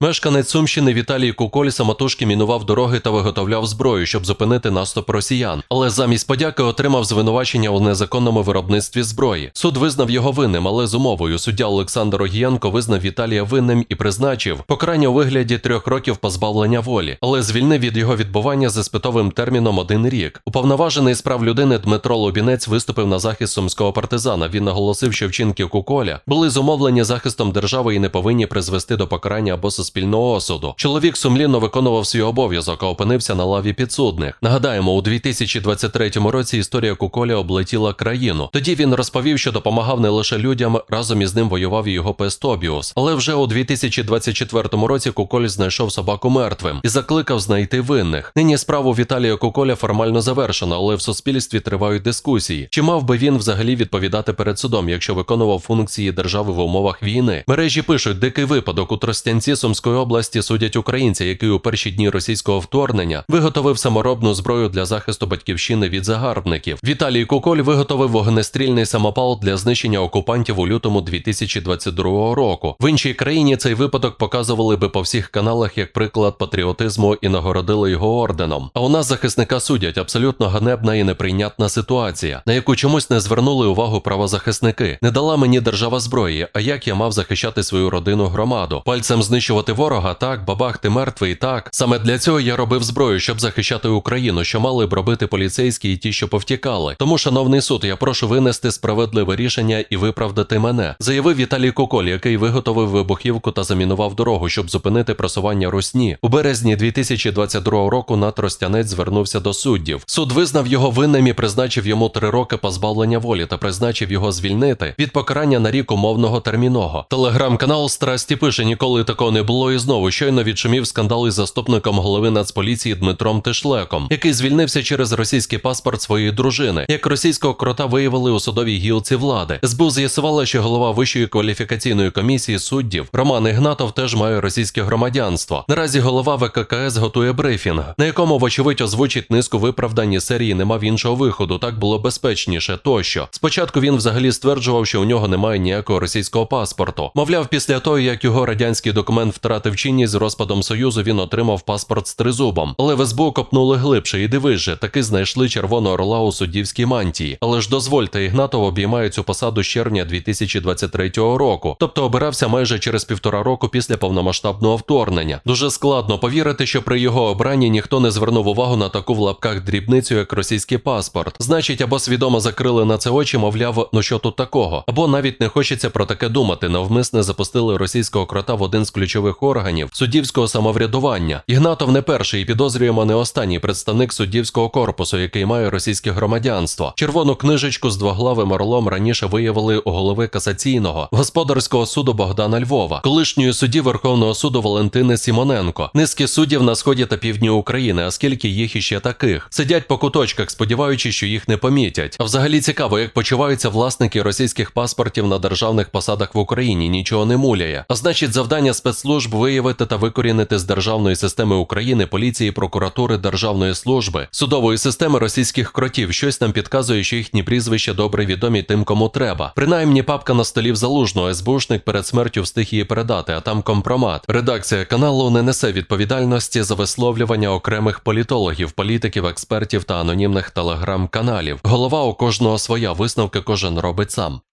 Мешканець Сумщини Віталій Куколь самотужки мінував дороги та виготовляв зброю, щоб зупинити наступ росіян. Але замість подяки отримав звинувачення у незаконному виробництві зброї. Суд визнав його винним, але з умовою суддя Олександр Огієнко визнав Віталія винним і призначив покарання у вигляді трьох років позбавлення волі, але звільнив від його відбування з іспитовим терміном один рік. Уповноважений з прав людини Дмитро Лубінець виступив на захист сумського партизана. Він наголосив, що вчинки Куколя були зумовлені захистом держави і не повинні призвести до покарання або суспільного осуду. Чоловік сумлінно виконував свій обов'язок, а опинився на лаві підсудних. Нагадаємо, у 2023 році історія Куколя облетіла країну. Тоді він розповів, що допомагав не лише людям, разом із ним воював його пес Тобіус. Але вже у 2024 році Куколь знайшов собаку мертвим і закликав знайти винних. Нині справу Віталія Куколя формально завершено, але в суспільстві тривають дискусії. Чи мав би він взагалі відповідати перед судом, якщо виконував функції держави в умовах війни? Мережі пишуть, дикий випадок у Тростянці Сумської області судять українця, який у перші дні російського вторгнення виготовив саморобну зброю для захисту батьківщини від загарбників. Віталій Куколь виготовив вогнестрільний самопал для знищення окупантів у лютому 2022 року. В іншій країні цей випадок показували би по всіх каналах як приклад патріотизму і нагородили його орденом. А у нас захисника судять абсолютно ганебна і неприйнятна ситуація, на яку чомусь не звернули увагу правозахисники. Не дала мені держава зброї. А як я мав захищати свою родину громаду? Пальцем знищувати ворога, так, бабах, ти мертвий, так. Саме для цього я робив зброю, щоб захищати Україну, що мали б робити поліцейські і ті, що повтікали. Тому, шановний суд, я прошу винести справедливе рішення і виправдати мене, заявив Віталій Коколь, який виготовив вибухівку та замінував дорогу, щоб зупинити просування русні. У березні 2022 року на Тростянець звернувся до суддів. Суд визнав його винним і призначив йому три роки позбавлення волі та призначив його звільнити від покарання на рік умовного терміного. Телеграм-канал Страсті пише: ніколи такого не було і знову щойно відшумів скандал із заступником голови Нацполіції Дмитром Тишлеком, який звільнився через російський паспорт своєї дружини. Як російського крота виявили у судовій гілці влади. СБУ з'ясувала, що голова вищої кваліфікаційної комісії суддів Роман Ігнатов теж має російське громадянство. Наразі голова ВККС готує брифінг, на якому, вочевидь, озвучить низку виправдань серії не мав іншого виходу, так було безпечніше. Тощо спочатку він взагалі стверджував, що у нього немає ніякого російського паспорту. Мовляв, після того як його радянський документ втратив чинність з розпадом союзу, він отримав паспорт з тризубом. Але в СБУ копнули глибше, і дивись же, таки знайшли червоного орла у суддівській мантії. Але ж дозвольте, Ігнатов обіймає цю посаду з червня 2023 року, тобто обирався майже через півтора року після повномасштабного вторгнення. Дуже складно повірити, що при його обранні ніхто не звернув увагу на таку в лапках дрібницю, як російський паспорт. Значить, або свідомо закрили на це очі, мовляв, ну що тут такого, або навіть не хочеться про таке думати. Навмисне запустили російського крота в один з ключових органів суддівського самоврядування. Ігнатов не перший підозрюємо не останній представник суддівського корпусу, який має російське громадянство. Червону книжечку з двоглавим орлом раніше виявили у голови касаційного господарського суду Богдана Львова, колишньої судді Верховного суду Валентини Сімоненко, низки суддів на сході та півдні України, а скільки їх іще таких, сидять по куточках, сподіваючись, що їх не помітять. А взагалі цікаво, як почуваються власники російських паспортів на державних посадах в Україні. Нічого не муляє. А значить, завдання спецслужб виявити та викорінити з державної системи України, поліції, прокуратури, державної служби, судової системи російських кротів. Щось нам підказує, що їхні прізвища добре відомі тим, кому треба. Принаймні, папка на столі в залужного СБУшник перед смертю встиг її передати, а там компромат. Редакція каналу не несе відповідальності за висловлювання окремих політологів, політиків, експертів та анонімних телеграм-каналів. Голова у кожного своя висновки кожен робить сам.